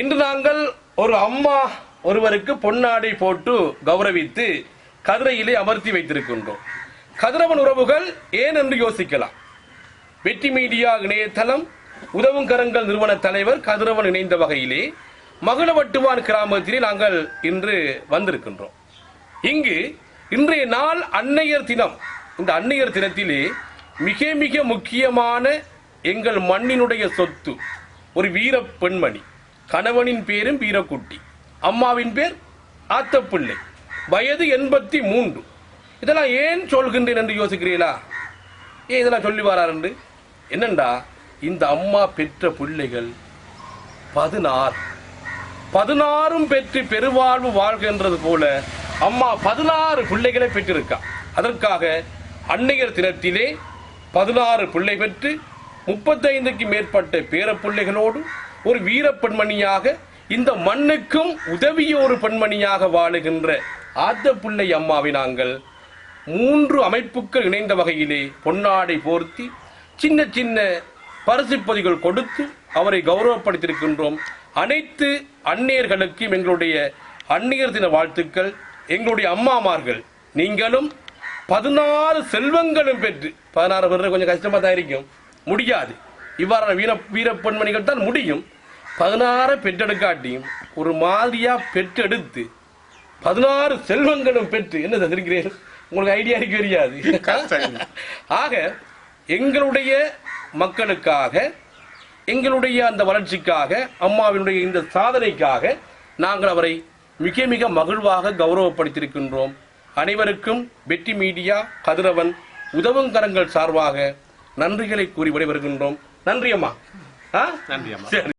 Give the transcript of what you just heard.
இன்று நாங்கள் ஒரு அம்மா ஒருவருக்கு பொன்னாடை போட்டு கௌரவித்து கதிரையிலே அமர்த்தி வைத்திருக்கின்றோம். கதிரவன் உறவுகள் ஏன் என்று யோசிக்கலாம். வெற்றி மீடியா இணையதளம் உதவும் கரங்கள் நிறுவன தலைவர் கதிரவன் இணைந்த வகையிலே மகளவட்டுவான் கிராமத்திலே நாங்கள் இன்று வந்திருக்கின்றோம். இங்கு இன்றைய நாள் அன்னையர் தினம். இந்த அன்னையர் தினத்திலே மிக மிக முக்கியமான எங்கள் மண்ணினுடைய சொத்து ஒரு வீர பெண்மணி. கணவனின் பேரும் வீரக்குட்டி. அம்மாவின் பேர் ஆத்தப்பிள்ளை. வயது எண்பத்தி மூன்று இதெல்லாம் ஏன் சொல்கின்றேன் என்று யோசிக்கிறீங்களா ஏன் இதெல்லாம் சொல்லி வராருண்டு என்னண்டா இந்த அம்மா பெற்ற பிள்ளைகள் பதினாறு. பதினாறும் பெற்று பெருவாழ்வு வாழ்கின்றது போல அம்மா பதினாறு பிள்ளைகளை பெற்றிருக்கா. அதற்காக அன்னையர் தினத்திலே பதினாறு பிள்ளை பெற்று முப்பத்தைந்துக்கு மேற்பட்ட பேர பிள்ளைகளோடு ஒரு வீர பெண்மணியாக இந்த மண்ணுக்கும் உதவிய ஒரு பெண்மணியாக வாழுகின்ற ஆத்தபிள்ளை அம்மாவை நாங்கள் மூன்று அமைப்புக்கள் இணைந்த வகையிலே பொன்னாடை போர்த்தி சின்ன சின்ன பரிசுப்பதிகள் கொடுத்து அவரை கௌரவப்படுத்தியிருக்கின்றோம். அனைத்து அந்நியர்களுக்கும் எங்களுடைய அந்நியர் தின வாழ்த்துக்கள். எங்களுடைய அம்மாமார்கள் நீங்களும் பதினாறு செல்வங்களும் பெற்று பதினாறு பேர் கொஞ்சம் கஷ்டமாக தான் இருக்கும். முடியாது. இவ்வாறான வீர வீர பெண்மணிகள் தான் முடியும். பதினாறு பெற்றெடுக்காட்டியும் ஒரு மாதிரியா பெற்றெடுத்து பதினாறு செல்வங்களும் பெற்று என்ன தந்திருக்கிறேன் உங்களுக்கு ஐடியா இருக்க தெரியாது ஆக எங்களுடைய மக்களுக்காக எங்களுடைய அந்த வளர்ச்சிக்காக அம்மாவினுடைய இந்த சாதனைக்காக நாங்கள் அவரை மிக மிக மகிழ்வாக கௌரவப்படுத்தியிருக்கின்றோம். அனைவருக்கும் வெற்றி மீடியா கதிரவன் உதவும் கரங்கள் சார்பாக நன்றிகளை கூறி விடைபெறுகின்றோம். நன்றி அம்மா? நன்றி அம்மா